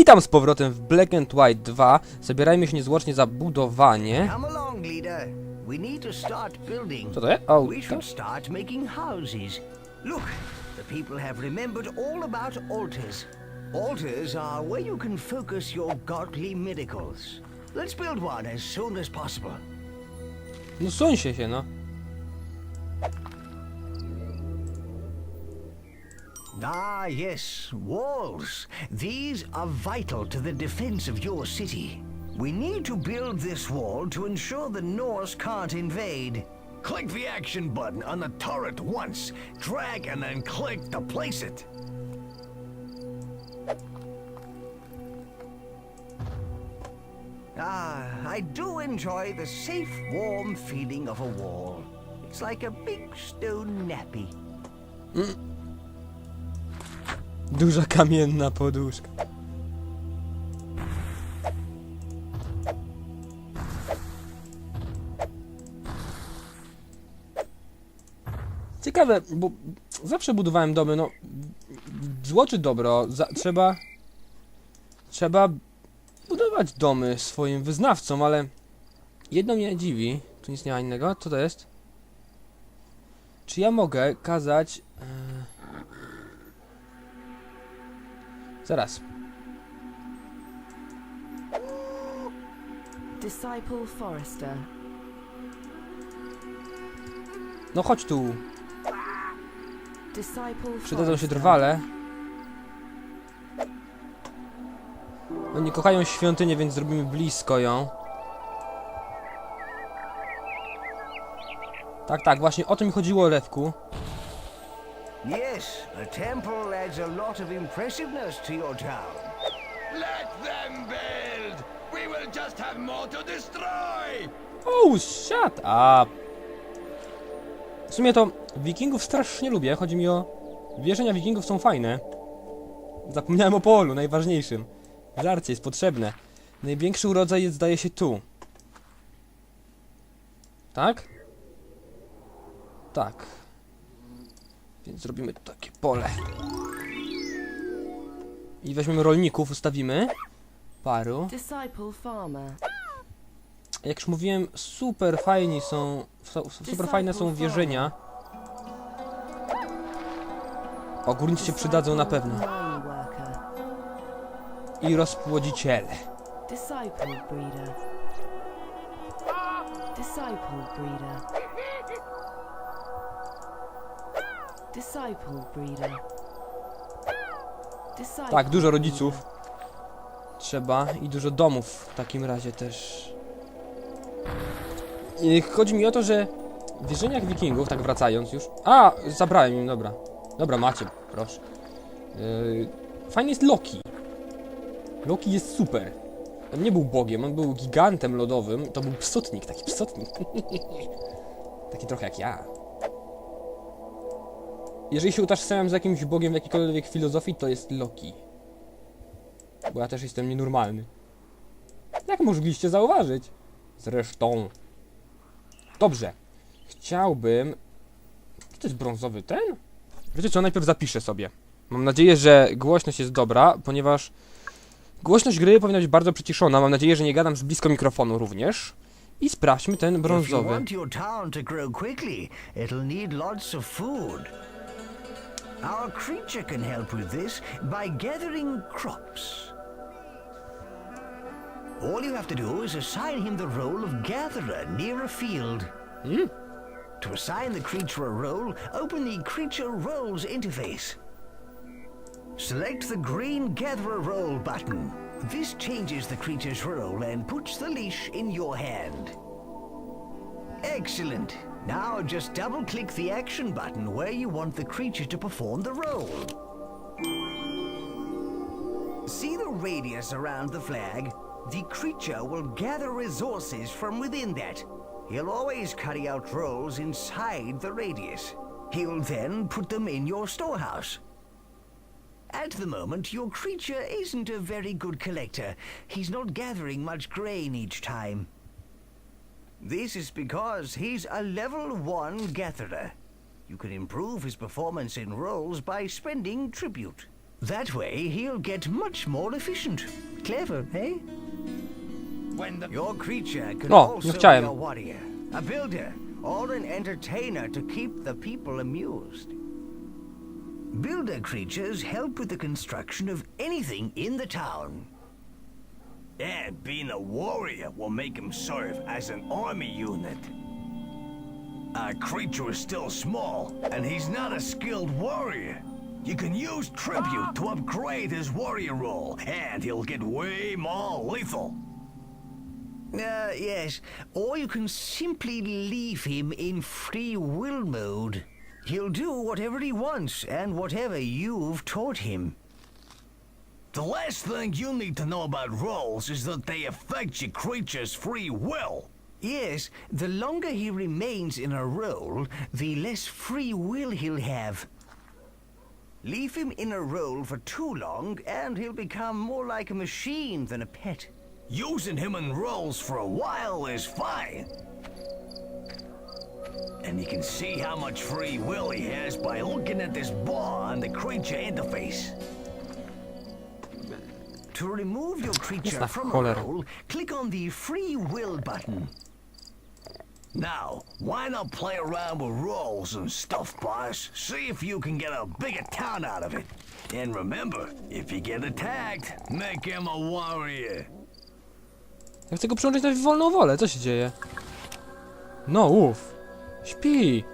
Witam z powrotem w Black and White 2. Zabierajmy się niezwłocznie za budowanie. Co to jest? O, tak. Look, the people have remembered all about altars. Altars are where you can focus your godly miracles. Let's build one as soon as possible. No suńcie się, no. Ah, yes, walls. These are vital to the defense of your city. We need to build this wall to ensure the Norse can't invade. Click the action button on the turret once, drag and then click to place it. Ah, I do enjoy the safe, warm feeling of a wall. It's like a big stone nappy. Duża kamienna poduszka. Ciekawe, bo zawsze budowałem domy, no zło czy dobro, za, trzeba trzeba budować domy swoim wyznawcom, ale jedno mnie dziwi, tu nic nie ma innego, co to jest? Czy ja mogę kazać... E... Zaraz, Disciple Forester. no chodź tu, przydadzą się drwale. Oni kochają świątynię, więc zrobimy blisko ją. Tak, tak, właśnie o to mi chodziło, Lewku. Yes, a temple adds a lot of impressiveness to your town. Let them build! We will just have more to destroy! Oh, shut up! W sumie to wikingów strasznie lubię, chodzi mi o... Wierzenia wikingów są fajne. Zapomniałem o polu, najważniejszym. Żarcie jest potrzebne. Największy urodzaj jest, zdaje się, tu. Tak? Tak. Więc zrobimy takie pole. I weźmiemy rolników, ustawimy. Paru. Jak już mówiłem, super fajni są, su- super fajne są wierzenia. O, górnicy się przydadzą na pewno. I rozpłodziciele. Disciple breeder. Disciple breeder. Tak, dużo rodziców. Trzeba i dużo domów w takim razie też. I Chodzi mi o to, że w wierzeniach wikingów, tak wracając już... A, zabrałem im, dobra. Dobra, macie, proszę. Yy, fajny jest Loki. Loki jest super. On nie był bogiem, on był gigantem lodowym. To był psotnik, taki psotnik. taki trochę jak ja. Jeżeli się utożsamiam z jakimś bogiem w jakiejkolwiek filozofii, to jest Loki. Bo ja też jestem nienormalny. Jak mogliście zauważyć? Zresztą. Dobrze. Chciałbym... Czy to jest brązowy ten? Wiecie co, najpierw zapiszę sobie. Mam nadzieję, że głośność jest dobra, ponieważ... Głośność gry powinna być bardzo przyciszona. Mam nadzieję, że nie gadam z blisko mikrofonu również. I sprawdźmy ten If you brązowy. want your town to grow quickly, it'll need. Our creature can help with this by gathering crops. All you have to do is assign him the role of gatherer near a field. Hmm. To assign the creature a role, open the Creature Roles interface. Select the green Gatherer Role button. This changes the creature's role and puts the leash in your hand. Excellent. Now just double click the action button where you want the creature to perform the role. See the radius around the flag? The creature will gather resources from within that. He'll always carry out roles inside the radius. He'll then put them in your storehouse. At the moment, your creature isn't a very good collector. He's not gathering much grain each time. This is because he's a level 1 gatherer. You can improve his performance in roles by spending tribute. That way, he'll get much more efficient. Clever, eh? When the Your creature can O, also nie be a warrior, a builder, or an entertainer to keep the people amused. Builder creatures help with the construction of anything in the town. And being a warrior will make him serve as an army unit. Our creature is still small, and he's not a skilled warrior. You can use tribute to upgrade his warrior role, and he'll get way more lethal. Uh, yes, or you can simply leave him in free will mode. He'll do whatever he wants and whatever you've taught him. The last thing you need to know about roles is that they affect your creature's free will. Yes, the longer he remains in a role, the less free will he'll have. Leave him in a role for too long, and he'll become more like a machine than a pet. Using him in roles for a while is fine. And you can see how much free will he has by looking at this bar on the creature interface. To remove your creature from a role, click on the Free Will button. Now, why not play around with roles and stuff, boss? See if you can get a bigger town out of it. And remember, if you get attacked, make him a warrior. Ja chcę go przełączyć na wolną wolę, co się dzieje? No, uff. Śpi.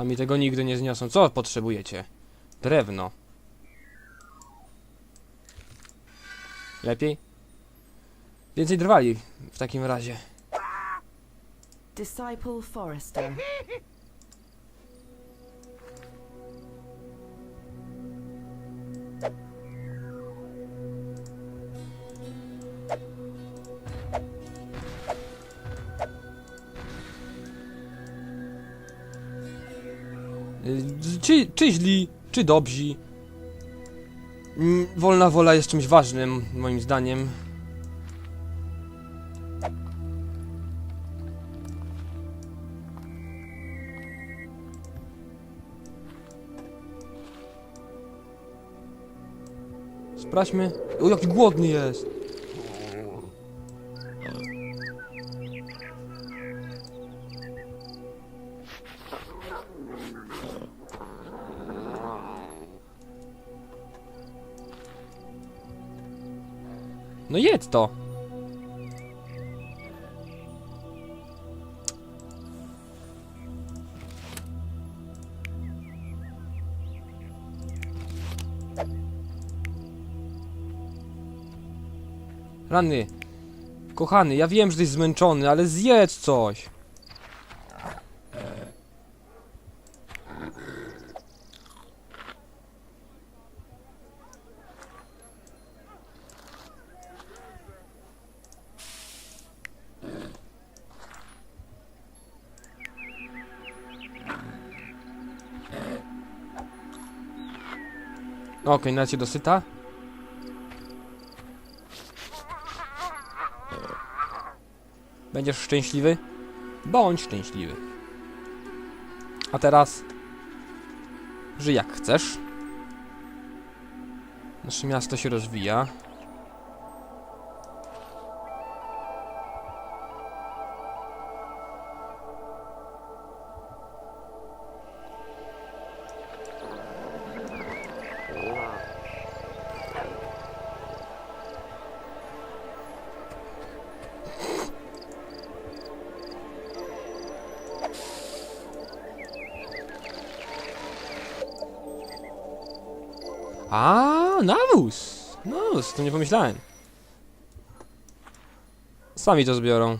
Sami tego nigdy nie zniosą. Co potrzebujecie? Drewno. Lepiej? Więcej drwali w takim razie. Disciple Forester. Czy, czy źli, czy dobrzy. Mm, Wolna wola jest czymś ważnym, moim zdaniem. Sprawdźmy. O, jaki głodny jest. To. Rany. Kochany, ja wiem, że jesteś zmęczony, ale zjedz coś. Okej, okay, dosyta. Będziesz szczęśliwy? Bądź szczęśliwy. A teraz... Żyj jak chcesz. Nasze miasto się rozwija. A, nawóz! Nawóz, to nie pomyślałem. Sami to zbiorą.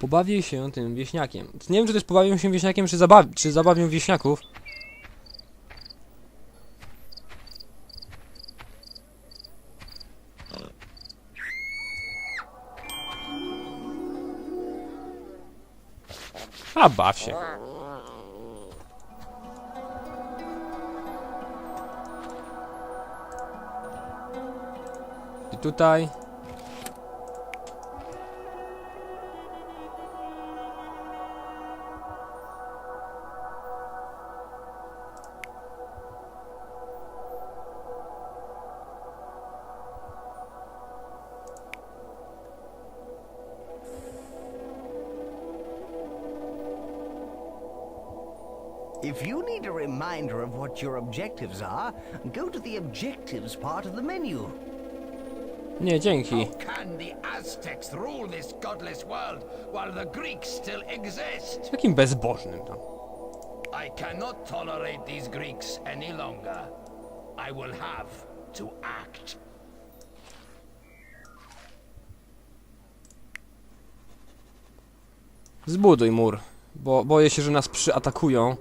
Pobawię się tym wieśniakiem. Nie wiem, czy to jest pobawię się wieśniakiem, czy, zabaw czy zabawią wieśniaków. A baw się. I tutaj. What your objectives are, go to the objectives part of the menu. Nie, dzięki. How can the Aztecs rule this godless world while the Greeks still exist? Jakim bezbożnym tam. I cannot tolerate these Greeks any longer. I will have to act. Zbuduj mur, bo boję się, że nas przyatakują.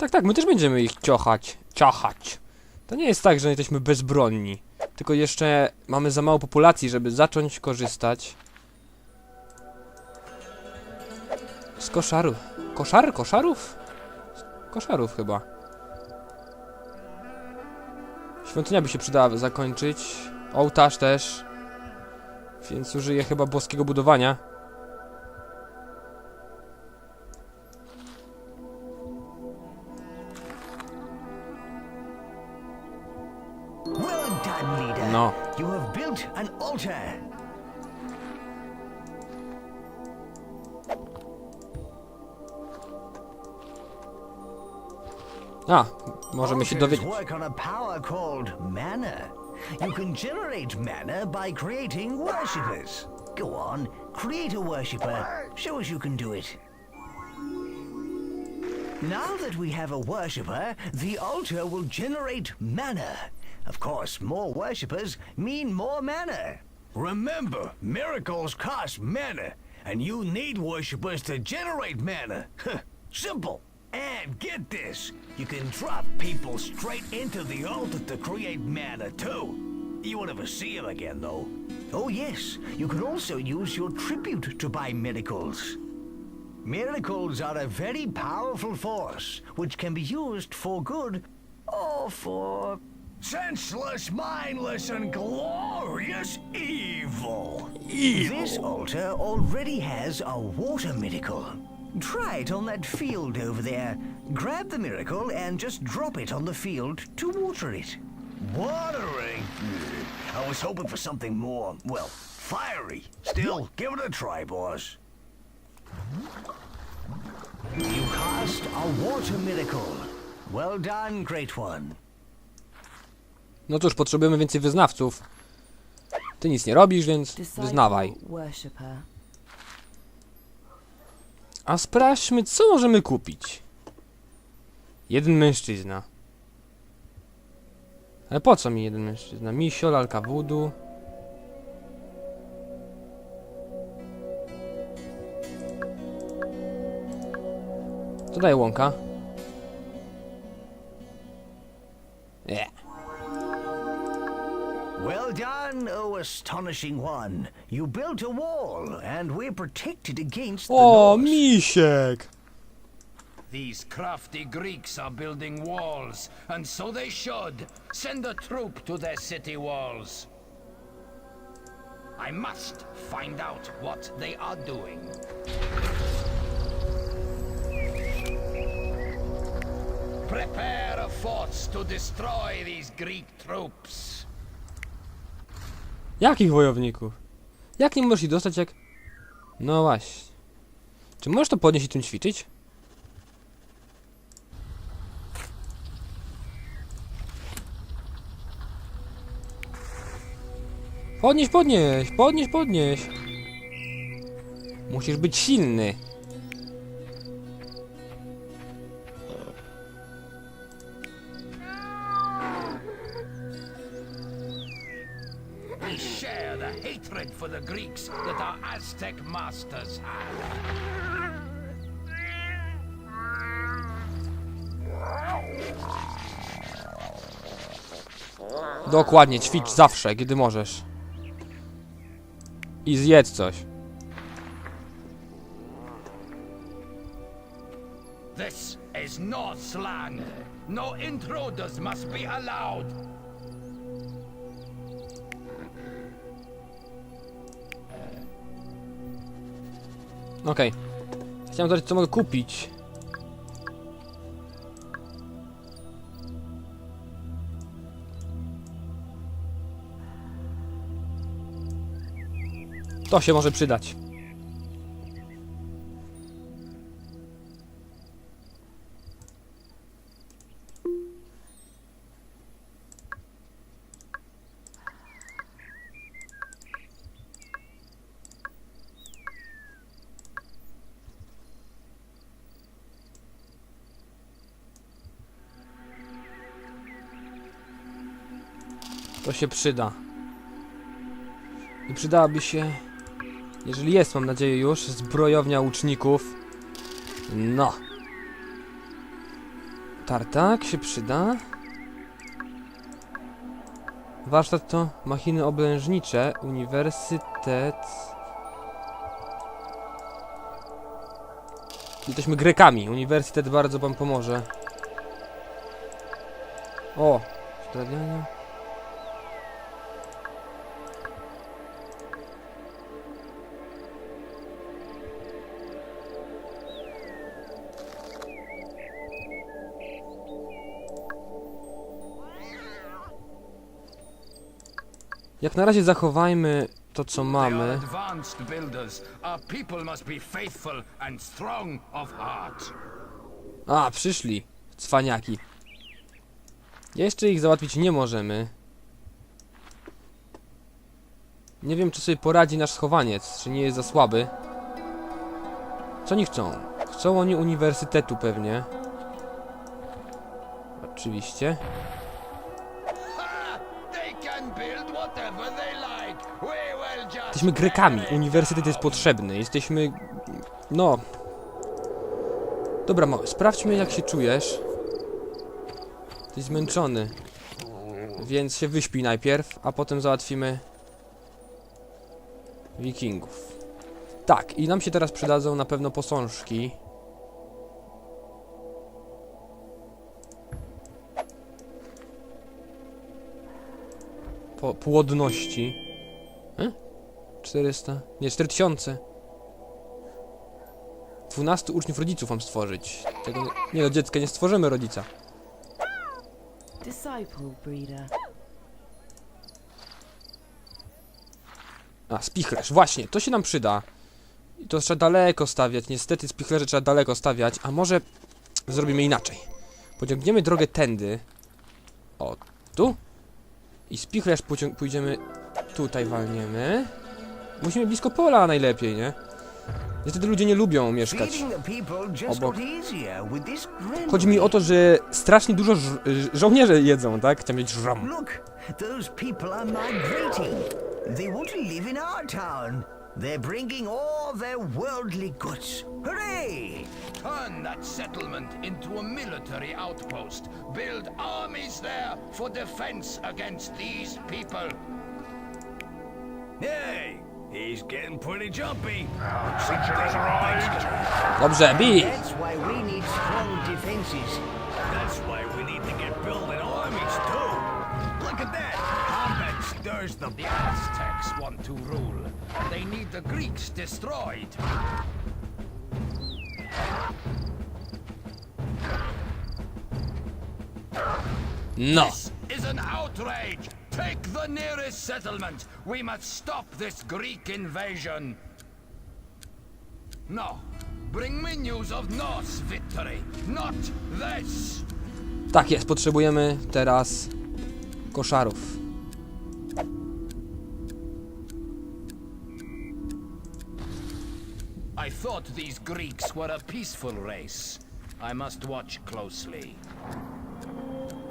Tak, tak, my też będziemy ich ciochać, ciachać. To nie jest tak, że jesteśmy bezbronni. Tylko jeszcze mamy za mało populacji, żeby zacząć korzystać z koszarów. Koszar? Koszarów? Koszarów chyba. Świątynia by się przydała zakończyć. Ołtarz też. Więc użyję chyba boskiego budowania. Well done, leader. No. You have built an altar. A, możemy się dowiedzieć. work on a power called mana. You can generate mana by creating worshippers. Go on, create a worshipper. Show us you can do it. Now that we have a worshipper, the altar will generate mana. Of course, more worshippers mean more mana. Remember, miracles cost mana, and you need worshippers to generate mana. Simple. And get this, you can drop people straight into the altar to create mana too. You won't ever see them again though. Oh, yes, you can also use your tribute to buy miracles. Miracles are a very powerful force, which can be used for good or for Senseless, mindless, and glorious evil. This altar already has a water miracle. Try it on that field over there. Grab the miracle and just drop it on the field to water it. Watering? I was hoping for something more, well, fiery. Still, give it a try, boss. You cast a water miracle. Well done, great one. No cóż, potrzebujemy więcej wyznawców. Ty nic nie robisz, więc wyznawaj. A sprawdźmy, co możemy kupić. Jeden mężczyzna. Ale po co mi jeden mężczyzna? Misio, lalka wudu. Co daje łąka? Nie. Well done, O astonishing one. You built a wall, and we're protected against the O, Norse. misiek! These crafty Greeks are building walls, and so they should. Send a troop to their city walls. I must find out what they are doing. Prepare a force to destroy these Greek troops. Jakich wojowników? Jak nie możesz ich dostać jak... No właśnie. Czy możesz to podnieść i tym ćwiczyć? Podnieś, podnieś, podnieś, podnieś. Musisz być silny. We share the hatred for the Greeks that our Aztec masters had. Dokładnie, ćwicz zawsze, kiedy możesz. I zjedz coś. This is Norse land. No intruders must be allowed. Okej. Chciałem zobaczyć, co mogę kupić. To się może przydać. Się przyda. I przydałaby się, jeżeli jest, mam nadzieję już, zbrojownia łuczników. No. Tartak się przyda. Warsztat to machiny oblężnicze, uniwersytet. Jesteśmy Grekami. Uniwersytet bardzo wam pomoże. O! Zdradianie. Jak na razie zachowajmy to, co mamy. A, przyszli. Cwaniaki. Jeszcze ich załatwić nie możemy. Nie wiem, czy sobie poradzi nasz schowaniec, czy nie jest za słaby. Co oni chcą? Chcą oni uniwersytetu pewnie. Oczywiście. Jesteśmy Grekami. Uniwersytet jest potrzebny. Jesteśmy... No... Dobra, mały, sprawdźmy jak się czujesz. Jesteś zmęczony. Więc się wyśpij najpierw, a potem załatwimy... Wikingów. Tak, i nam się teraz przydadzą na pewno posążki. Po płodności. 400. Nie, 4000. 12 uczniów rodziców mam stworzyć. Tego nie, nie do dziecka nie stworzymy rodzica. Disciple breeder. A, spichlerz, właśnie, to się nam przyda. I to trzeba daleko stawiać. Niestety spichlerze trzeba daleko stawiać, a może zrobimy inaczej. Pociągniemy drogę tędy. O, tu. I spichlerz pójdziemy tutaj walniemy. Musimy blisko pola najlepiej, nie? Niestety ludzie nie lubią mieszkać. Obok. Chodzi mi o to, że strasznie dużo żo żołnierze jedzą, tak? Chciałem mieć żram. Look, those people are migrating. They want to live in our town. They're bringing all their worldly goods. Hooray! turn that settlement into a military outpost. Build armies there for defense against these people. Hey, he's getting pretty jumpy. Dobrze, bij! That's why we need strong defenses. That's why we need to get building armies too. Look at that. Combat stirs the The Aztecs want to rule. They need the Greeks destroyed. No! This is an outrage! Take the nearest settlement! We must stop this Greek invasion! No! Bring me news of Norse victory, not this! Tak jest, potrzebujemy teraz koszarów. I thought these Greeks were a peaceful race. I must watch closely.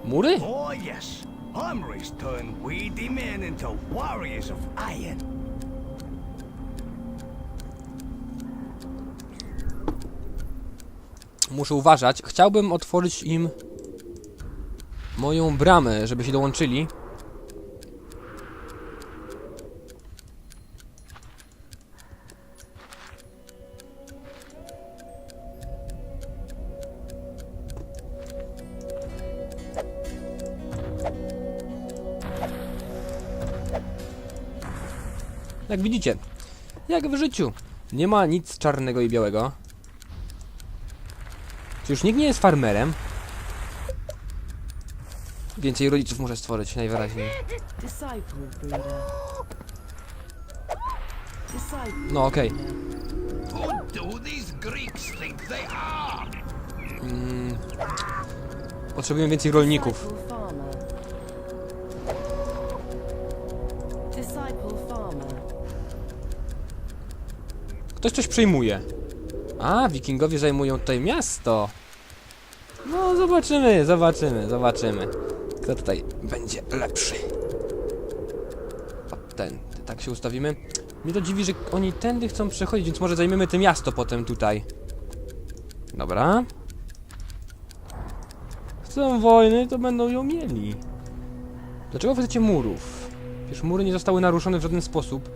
Mury? Oh yes, armories turn weedy men into warriors of iron. Muszę uważać. Chciałbym otworzyć im moją bramę, żeby się dołączyli. Jak widzicie, jak w życiu, nie ma nic czarnego i białego. Czy już nikt nie jest farmerem? Więcej rodziców muszę stworzyć, najwyraźniej. No okej. they are? Potrzebujemy więcej rolników. Ktoś coś przejmuje. A, wikingowie zajmują tutaj miasto. No, zobaczymy, zobaczymy, zobaczymy. Kto tutaj będzie lepszy. ten. Tak się ustawimy. Mnie to dziwi, że oni tędy chcą przechodzić, więc może zajmiemy to miasto potem tutaj. Dobra. Chcą wojny, to będą ją mieli. Dlaczego chcecie murów? Przecież mury nie zostały naruszone w żaden sposób.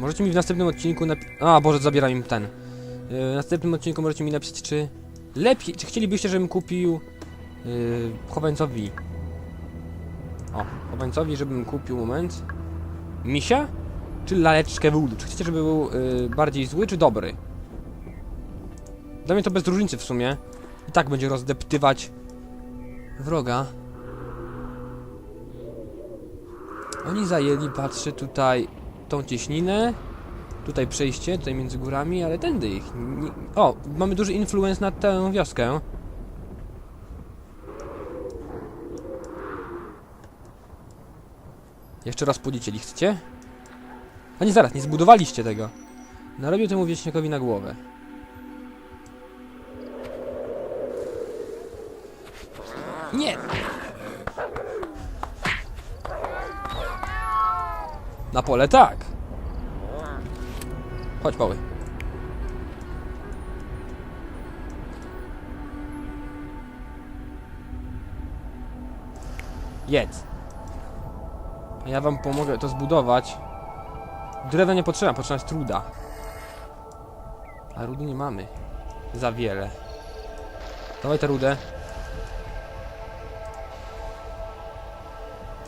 Możecie mi w następnym odcinku napi- A, Boże, zabieram im ten. Yy, W następnym odcinku możecie mi napisać, czy lepiej, czy chcielibyście, żebym kupił yy, chowańcowi. O, chowańcowi, żebym kupił, moment. Misia? Czy laleczkę wódu? Czy chcecie, żeby był yy, bardziej zły, czy dobry? Dla mnie to bez różnicy w sumie. I tak będzie rozdeptywać wroga. Oni zajęli, patrzę tutaj, tą cieśninę. Tutaj przejście, tutaj między górami, ale tędy ich. O, mamy duży influence na tę wioskę. Jeszcze raz podziecieli, chcecie? A nie, zaraz, nie zbudowaliście tego. Narobił temu wieśniakowi na głowę. Nie! Na pole tak! Chodź, Pały. Jedz. Ja wam pomogę to zbudować. Drewna nie potrzeba, potrzeba jest truda. A rudy nie mamy. Za wiele. Dawaj tę rudę.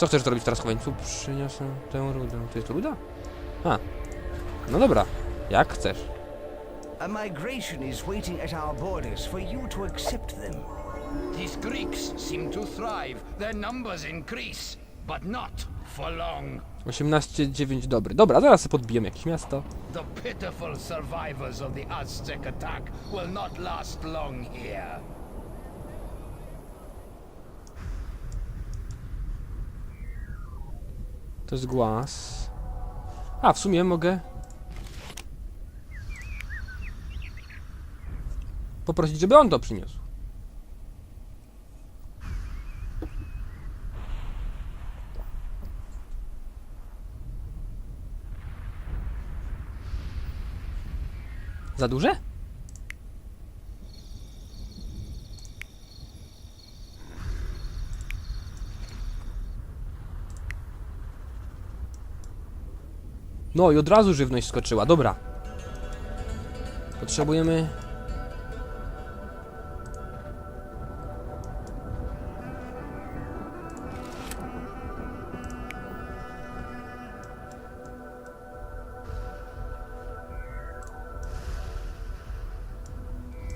Co chcesz zrobić teraz, Chowańcu? Przyniosę tę rudę. To jest ruda? A. No dobra. Jak chcesz. A migration is waiting at our borders for you to accept them. These Greeks seem to thrive. Their numbers increase, but not for long. 18-9 dobry. Dobra, zaraz sobie podbijemy jakieś miasto. The pitiful survivors of the Aztec attack will not last long here. To jest głaz. A, w sumie mogę... Poprosić, żeby on to przyniósł. Za duże? No i od razu żywność skoczyła, dobra. Potrzebujemy...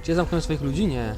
Ja zamknąłem swoich ludzi? Nie.